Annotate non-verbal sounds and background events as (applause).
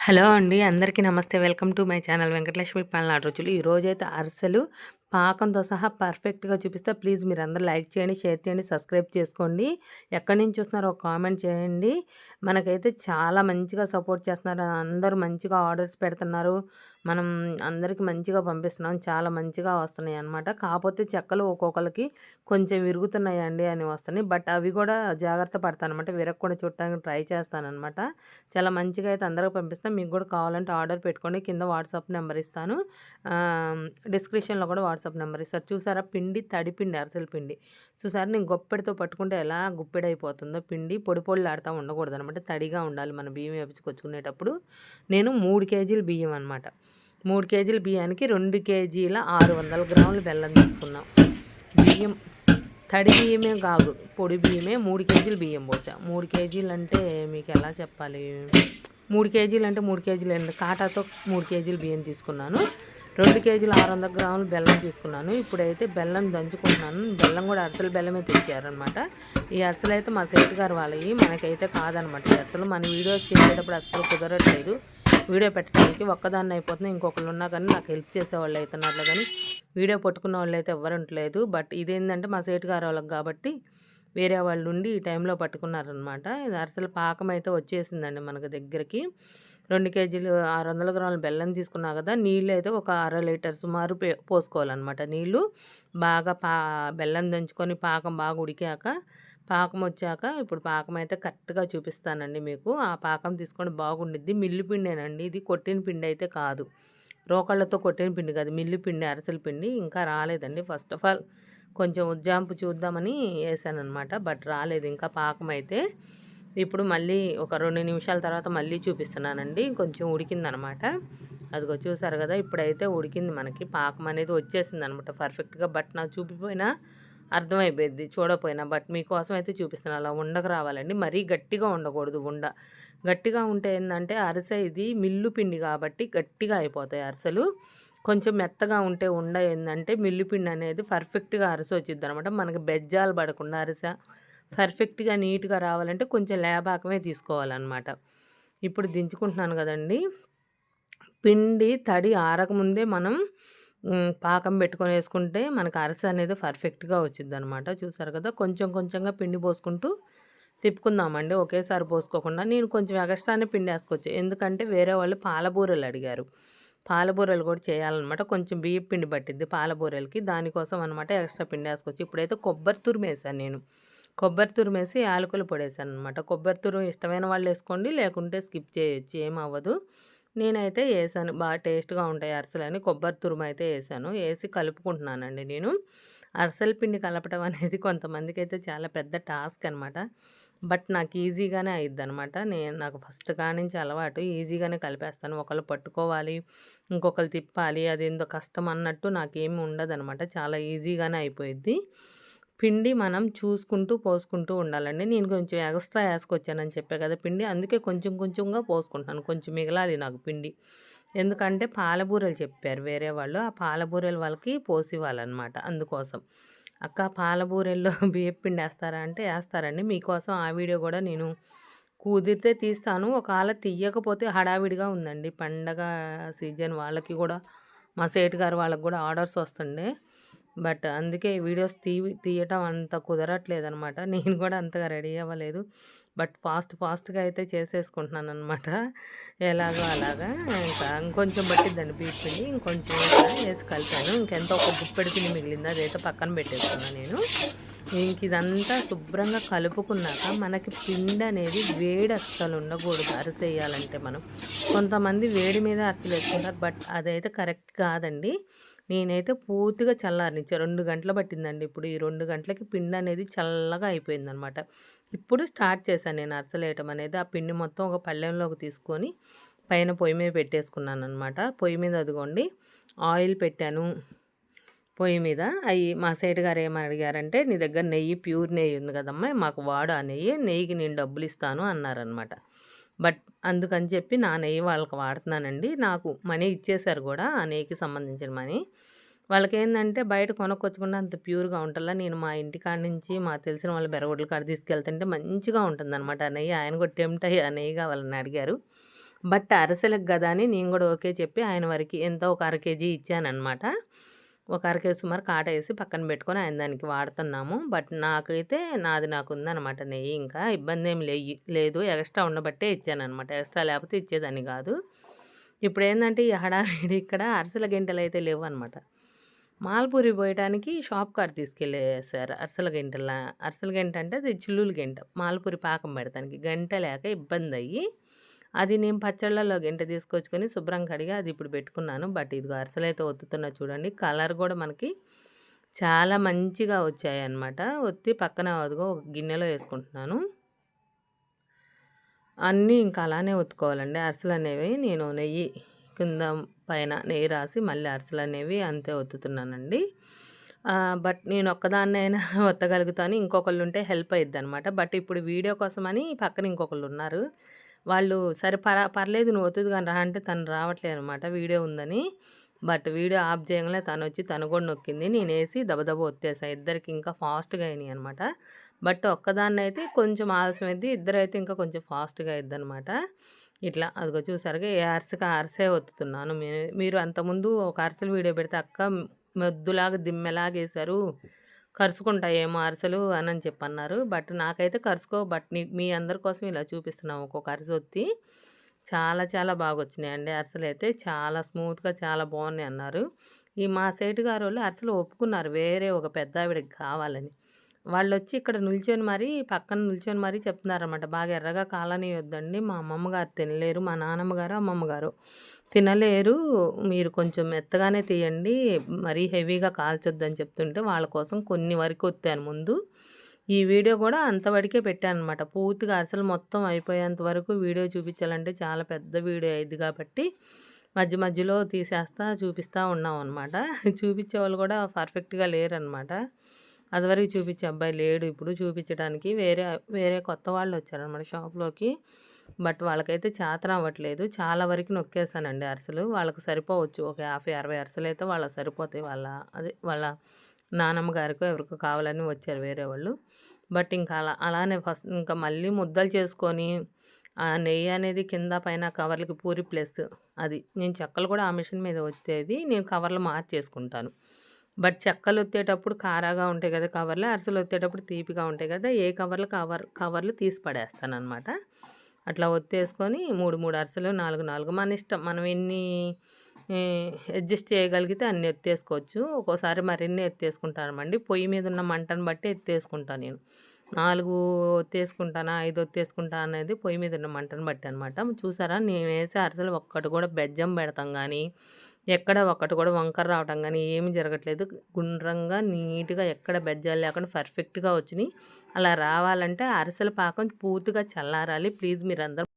Hello అండి అందరికీ నమస్తే. Welcome to my channel Venkatalakshmi పాలన రుచులు. ఈరోజైతే అరిసెలు పాకంతో సహా పర్ఫెక్ట్గా చూపిస్తే. ప్లీజ్ మీరు అందరూ లైక్ చేయండి షేర్ చేయండి సబ్స్క్రైబ్ చేసుకోండి. ఎక్కడి నుంచి చూస్తున్నారో ఒక కామెంట్ చేయండి. మనకైతే చాలా మంచిగా సపోర్ట్ చేస్తున్నారు. అందరూ మంచిగా ఆర్డర్స్ పెడుతున్నారు. మనం అందరికి మంచిగా పంపిస్తున్నాం. చాలా మంచిగా వస్తున్నాయి అనమాట కాకపోతే చెక్కలు ఒక్కొక్కరికి కొంచెం విరుగుతున్నాయండి అని వస్తున్నాయి. బట్ అవి కూడా జాగ్రత్త పడతాను అనమాట విరగకుండా చూడటానికి ట్రై చేస్తానమాట చాలా మంచిగా అయితే అందరికి పంపిస్తాను మీకు కూడా కావాలంటే ఆర్డర్ పెట్టుకోండి. కింద వాట్సాప్ నెంబర్ ఇస్తాను. డిస్క్రిప్షన్లో కూడా వాట్సాప్ నెంబర్. ఇస్తారు చూసారా? పిండి తడిపిండి అరసల పిండి. చూసారా నేను గొప్పెడితో పట్టుకుంటే ఎలా గుప్పెడైపోతుందో పిండి పొడి పొడిలాడుతూ ఉండకూడదు అనమాట తడిగా ఉండాలి మన బియ్యం వేపించుకొచ్చుకునేటప్పుడు. నేను మూడు కేజీలు బియ్యం అనమాట మూడు కేజీల బియ్యానికి రెండు కేజీల ఆరు వందల గ్రాములు బెల్లం తీసుకున్నాం. బియ్యం తడి బియ్యమే కాదు పొడి బియ్యమే మూడు కేజీలు బియ్యం పోసా. మూడు కేజీలు అంటే మీకు ఎలా చెప్పాలి? మూడు కేజీలు అంటే మూడు కేజీలు కాటాతో మూడు కేజీలు బియ్యం తీసుకున్నాను. రెండు కేజీలు ఆరు వందల గ్రాములు బెల్లం తీసుకున్నాను. ఇప్పుడైతే బెల్లం దంచుకుంటున్నాను. బెల్లం కూడా అరసల బెల్లమే తెచ్చారనమాట ఈ అరసలు అయితే మా సేటు గారు వాళ్ళవి మనకైతే కాదనమాట ఈ అరసలు. మన వీడియోస్ చేసేటప్పుడు అసలు కుదరట్లేదు. వీడియో పెట్టడానికి ఒక్కదాన్ని అయిపోతుంది. ఇంకొకళ్ళు ఉన్నా కానీ నాకు హెల్ప్ చేసేవాళ్ళు అవుతున్నారు కానీ వీడియో పట్టుకున్న వాళ్ళు అయితే ఎవరుంటలేదు బట్ ఇదేంటంటే మా సేటు గారు వాళ్ళకి కాబట్టి వేరే వాళ్ళు ఉండి ఈ టైంలో పట్టుకున్నారనమాట ఇది అరసల పాకం అయితే వచ్చేసిందండి మనకు దగ్గరికి. రెండు కేజీలు ఆరు వందల గ్రాముల బెల్లం తీసుకున్నా కదా నీళ్ళు అయితే ఒక అర లీటర్ సుమారు పోసుకోవాలన్నమాట నీళ్ళు. బాగా పా బెల్లం దంచుకొని పాకం బాగా ఉడికాక పాకం వచ్చాక ఇప్పుడు పాకం అయితే కరెక్ట్గా చూపిస్తానండి మీకు. ఆ పాకం తీసుకొని బాగుండిద్ది. మిల్లు పిండేనండి. ఇది కొట్టిన పిండి అయితే కాదు. రోకళ్ళతో కొట్టిన పిండి కాదు. మిల్లు పిండి అరసల పిండి ఇంకా రాలేదండి. ఫస్ట్ ఆఫ్ ఆల్ కొంచెం ఉజ్జాంపు చూద్దామని వేసాను అనమాట బట్ రాలేదు. ఇంకా పాకం అయితే ఇప్పుడు మళ్ళీ ఒక రెండు నిమిషాల తర్వాత మళ్ళీ చూపిస్తున్నానండి. కొంచెం ఉడికిందనమాట. అదిగో చూసారు కదా ఇప్పుడైతే ఉడికింది మనకి. పాకం అనేది వచ్చేసింది అనమాట పర్ఫెక్ట్గా బట్ నాకు చూపిపోయినా అర్థమైపోయింది చూడపోయినా బట్ మీకోసం అయితే చూపిస్తాను అలా ఉండకు రావాలండి. మరీ గట్టిగా ఉండకూడదు ఉండ. గట్టిగా ఉంటే ఏంటంటే అరిసె ఇది మిల్లు పిండి కాబట్టి గట్టిగా అయిపోతాయి అరిసెలు. కొంచెం మెత్తగా ఉంటే ఉండ ఏంటంటే మిల్లు పిండి అనేది పర్ఫెక్ట్గా అరిసె వచ్చింది అనమాట మనకి బెజ్జాలు పడకుండా అరిసె పర్ఫెక్ట్గా నీట్గా రావాలంటే కొంచెం లేబాకమే తీసుకోవాలన్నమాట. ఇప్పుడు దించుకుంటున్నాను కదండి. పిండి తడి ఆరకముందే మనం పాకం పెట్టుకొని వేసుకుంటే మనకు అరస అనేది పర్ఫెక్ట్గా వచ్చింది అనమాట చూసారు కదా? కొంచెం కొంచెంగా పిండి పోసుకుంటూ తిప్పుకుందామండి. ఒకేసారి పోసుకోకుండా నేను కొంచెం ఎగస్ట్రానే పిండి వేసుకోవచ్చు ఎందుకంటే వేరే వాళ్ళు పాలబూరలు అడిగారు. పాలబూరలు కూడా చేయాలన్నమాట. కొంచెం బియ్యం పిండి పట్టిద్ది పాలబూరలకి. దానికోసం అనమాట ఎక్స్ట్రా పిండి వేసుకోవచ్చు ఇప్పుడైతే కొబ్బరి తురుము నేను. కొబ్బరి తురుము వేసి యాలకులు పొడేసాను అనమాట కొబ్బరి తురుము ఇష్టమైన వాళ్ళు వేసుకోండి లేకుంటే స్కిప్ చేయొచ్చు ఏమవ్వదు నేనైతే వేసాను బాగా టేస్ట్గా ఉంటాయి అరసలని. కొబ్బరి తురుము అయితే వేసాను. వేసి కలుపుకుంటున్నానండి నేను. అరసల పిండి కలపడం అనేది కొంతమందికి అయితే చాలా పెద్ద టాస్క్ అనమాట బట్ నాకు ఈజీగానే అయ్యిద్ది అనమాట నేను నాకు ఫస్ట్ కానించి అలవాటు ఈజీగానే కలిపేస్తాను. ఒకళ్ళు పట్టుకోవాలి ఇంకొకరు తిప్పాలి అది ఎంతో కష్టం అన్నట్టు నాకేమి ఉండదు అనమాట చాలా ఈజీగానే అయిపోయిద్ది. పిండి మనం చూసుకుంటూ పోసుకుంటూ ఉండాలండి. నేను కొంచెం ఎక్స్ట్రా వేసుకొచ్చానని చెప్పే కదా పిండి. అందుకే కొంచెం కొంచెంగా పోసుకుంటాను కొంచెం మిగలాలి నాకు పిండి. ఎందుకంటే పాలబూరలు చెప్పారు వేరే వాళ్ళు. ఆ పాలబూరెలు వాళ్ళకి పోసివ్వాలన్నమాట అందుకోసం. అక్క పాలబూరెల్లో (laughs) బియ్యం పిండి వేస్తారా అంటే వేస్తారండి. మీకోసం ఆ వీడియో కూడా నేను కుదిరితే తీస్తాను. ఒకవేళ తీయకపోతే హడావిడిగా ఉందండి. పండగ సీజన్ వాళ్ళకి కూడా మా సేటు గారు వాళ్ళకి కూడా ఆర్డర్స్ వస్తుండే. బట్ అందుకే వీడియోస్ తీ తీయటం అంత కుదరట్లేదు అనమాట (laughs) నేను కూడా అంతగా రెడీ అవ్వలేదు. బట్ ఫాస్ట్ ఫాస్ట్గా అయితే చేసేసుకుంటున్నాను అనమాట (laughs) ఎలాగో అలాగా. ఇంకా ఇంకొంచెం పట్టిద్దండి బీట్ ఇంకొంచెం వేసి కలిపాను. ఇంకెంత ఒక గుప్పెడి పిండి మిగిలింది. అదైతే పక్కన పెట్టేసుకున్నాను నేను. ఇంక ఇదంతా శుభ్రంగా కలుపుకున్నాక మనకి పిండి అనేది వేడి అస్సలు ఉండకూడదు. అరిసేయాలంటే మనం. కొంతమంది వేడి మీద అరిసెలు వేసుకుంటారు. బట్ అదైతే కరెక్ట్ కాదండి. నేనైతే పూర్తిగా చల్లారనిచ్చా రెండు గంటలు పట్టిందండి. ఇప్పుడు ఈ రెండు గంటలకి పిండి అనేది చల్లగా అయిపోయిందనమాట. ఇప్పుడు స్టార్ట్ చేశాను నేను అరసలేయటం అనేది. ఆ పిండి మొత్తం ఒక పళ్ళెంలోకి తీసుకొని పైన పొయ్యి మీద పెట్టేసుకున్నాను అనమాట పొయ్యి మీద అదిగోండి ఆయిల్ పెట్టాను పొయ్యి మీద. అవి మా సైడ్ గారు ఏమని అడిగారంటే నీ దగ్గర నెయ్యి ప్యూర్ నెయ్యి ఉంది కదమ్మా మాకు వాడు ఆ నెయ్యి నెయ్యికి నేను డబ్బులు ఇస్తాను అన్నారనమాట. బట్ అందుకని చెప్పి నా నెయ్యి వాళ్ళకి వాడుతున్నానండి. నాకు మనీ ఇచ్చేశారు కూడా ఆ నెయ్యికి సంబంధించిన మనీ. వాళ్ళకి ఏంటంటే బయట కొనుక్కొచ్చకుండా అంత ప్యూర్గా ఉంటుందా నేను మా ఇంటికాడ నుంచి మా తెలిసిన వాళ్ళ బెరగొడ్ల కాడ తీసుకెళ్తుంటే మంచిగా ఉంటుంది అనమాట ఆ నెయ్యి ఆయన కూడా టెంప్ట్ అయ్యి ఆ నెయ్యి కావాలని అడిగారు. బట్ అరసలకు కదా అని నేను కూడా ఓకే చెప్పి ఆయన వరకు ఎంతో ఒక అర కేజీ ఇచ్చానమాట ఒక అర సుమారు కాట వేసి పక్కన పెట్టుకొని ఆయన దానికి వాడుతున్నాము. బట్ నాకైతే నాది నాకు ఉందన్నమాట నెయ్యి. ఇంకా ఇబ్బంది ఏం లేదు. ఎక్స్ట్రా ఉండబట్టే ఇచ్చానమాట ఎక్స్ట్రా లేకపోతే ఇచ్చేదాన్ని కాదు. ఇప్పుడు ఏంటంటే ఈ హడావిడి ఇక్కడ అరసల గింటలు అయితే లేవు అనమాట మాల్పూరి పోయటానికి షాప్ కాడ తీసుకెళ్ళేసారు అరసల గింటల. అరసల గంట అంటే అది చిల్లులు గంట. మాల్పూరి పాకం పెడతానికి. గంట లేక ఇబ్బంది అయ్యి అది నేను పచ్చళ్ళలో గంట తీసుకొచ్చుకొని శుభ్రం కడిగి అది ఇప్పుడు పెట్టుకున్నాను. బట్ ఇదిగో అరసలైతే అయితే ఒత్తుతున్నా చూడండి. కలర్ కూడా మనకి చాలా మంచిగా వచ్చాయి అన్నమాట ఒత్తి పక్కన అదిగో ఒక గిన్నెలో వేసుకుంటున్నాను. అన్నీ ఇంకా అలానే ఒత్తుకోవాలండి. అరసలు అనేవి నేను నెయ్యి కింద పైన నెయ్యి రాసి మళ్ళీ అరిసెలు అనేవి అంతే ఒత్తుతున్నానండి. బట్ నేను ఒక్కదాన్నైనా (laughs) ఒత్తగలుగుతాను. ఇంకొకళ్ళు ఉంటే హెల్ప్ అయ్యిద్ది అనమాట బట్ ఇప్పుడు వీడియో కోసమని పక్కన ఇంకొకళ్ళు ఉన్నారు. వాళ్ళు సరే పర పర్లేదు నువ్వు వద్దు కానీ రా అంటే తను రావట్లేదు అనమాట వీడియో ఉందని. బట్ వీడియో ఆఫ్ చేయగానే తను వచ్చి తను కూడా నొక్కింది. నేను వేసి దబదబ ఒత్తేసాను ఇద్దరికి ఇంకా ఫాస్ట్గా అయినాయి అనమాట బట్ ఒక్కదాన్ని అయితే కొంచెం ఆలస్యం అయింది ఇద్దరైతే ఇంకా కొంచెం ఫాస్ట్గా అయింది అనమాట ఇట్లా అదిగో చూసారుగా ఏ అరసకి అరసే ఒత్తుతున్నాను. మీరు అంతకుముందు ఒక అరసలు వీడియో పెడితే అక్క మొద్దులాగా దిమ్మెలాగేశారు. కరుసుకుంటాయేమో అరిసెలు అని అని చెప్పన్నారు. బట్ నాకైతే కరుసుకో బట్ మీ అందరి కోసం ఇలా చూపిస్తున్నాం ఒక్కొక్క అరిసె వచ్చి చాలా చాలా బాగా వచ్చినాయండి అరిసెలు అయితే చాలా స్మూత్గా చాలా బాగున్నాయి అన్నారు ఈ మా సైడ్ గారు వాళ్ళు అరిసెలు ఒప్పుకున్నారు. వేరే ఒక పెద్ద ఆవిడకి కావాలని. వాళ్ళు వచ్చి ఇక్కడ నిల్చొని మరీ పక్కన నిల్చొని మరీ చెప్తున్నారన్నమాట. బాగా ఎర్రగా కాలనీయొద్దండి. మా అమ్మమ్మ గారు తినలేరు. మా నాన్నమ్మ గారు అమ్మమ్మ గారు తినలేరు. మీరు కొంచెం మెత్తగానే తీయండి. మరీ హెవీగా కాల్చొద్దని చెప్తుంటే వాళ్ళ కోసం కొన్ని వరకు వచ్చాను ముందు. ఈ వీడియో కూడా అంతవరకే పెట్టాను అనమాట పూర్తిగా అసలు మొత్తం అయిపోయేంత వరకు వీడియో చూపించాలంటే చాలా పెద్ద వీడియో అయింది కాబట్టి మధ్య మధ్యలో తీసేస్తా చూపిస్తూ ఉన్నాం అనమాట చూపించే వాళ్ళు కూడా పర్ఫెక్ట్గా లేరనమాట అదివరకు చూపించే అబ్బాయి లేడు. ఇప్పుడు చూపించడానికి వేరే వేరే కొత్త వాళ్ళు వచ్చారనమాట షాప్లోకి. బట్ వాళ్ళకైతే చేతన అవ్వట్లేదు. చాలా వరకు నొక్కేసానండి అరసలు. వాళ్ళకి సరిపోవచ్చు. ఒక యాభై అరవై అరసలు అయితే వాళ్ళకి సరిపోతాయి. వాళ్ళ అదే వాళ్ళ నానమ్మ గారికో ఎవరికో కావాలని వచ్చారు వేరే వాళ్ళు. బట్ ఇంకా అలా అలానే ఫస్ట్ ఇంకా మళ్ళీ ముద్దలు చేసుకొని ఆ నెయ్యి అనేది కింద పైన కవర్లకి పూరి ప్లస్ అది. నేను చెక్కలు కూడా ఆ మిషన్ మీద వచ్చేది. నేను కవర్లు మార్చేసుకుంటాను. బట్ చెక్కలు వచ్చేటప్పుడు కారాగా ఉంటాయి కదా కవర్లు అరసలు వచ్చేటప్పుడు తీపిగా ఉంటాయి కదా ఏ కవర్లు కవర్ కవర్లు తీసి పడేస్తాను అనమాట అట్లా ఒత్తేసుకొని మూడు మూడు అరసలు నాలుగు నాలుగు మన ఇష్టం. మనం ఎన్ని అడ్జస్ట్ చేయగలిగితే అన్ని ఎత్తేసుకోవచ్చు ఒక్కోసారి మరిన్ని ఎత్తేసుకుంటానమండి పొయ్యి మీద ఉన్న మంటను బట్టి ఎత్తేసుకుంటాను నేను. నాలుగు ఒత్తేసుకుంటానా ఐదు ఒత్తేసుకుంటా అనేది పొయ్యి మీద ఉన్న మంటను బట్టి అనమాట చూసారా నేను వేసే అరసలు ఒక్కటి కూడా బెజ్జం పెడతాం కానీ ఎక్కడ ఒక్కటి కూడా వంకర రావటం కానీ ఏమి జరగట్లేదు. గుండ్రంగా నీట్గా ఎక్కడ బెజ్జాలు లేకుండా పర్ఫెక్ట్గా వచ్చినాయి. అలా రావాలంటే అరిసెల పాకం పూర్తిగా చల్లారాలి. ప్లీజ్ మీరందరూ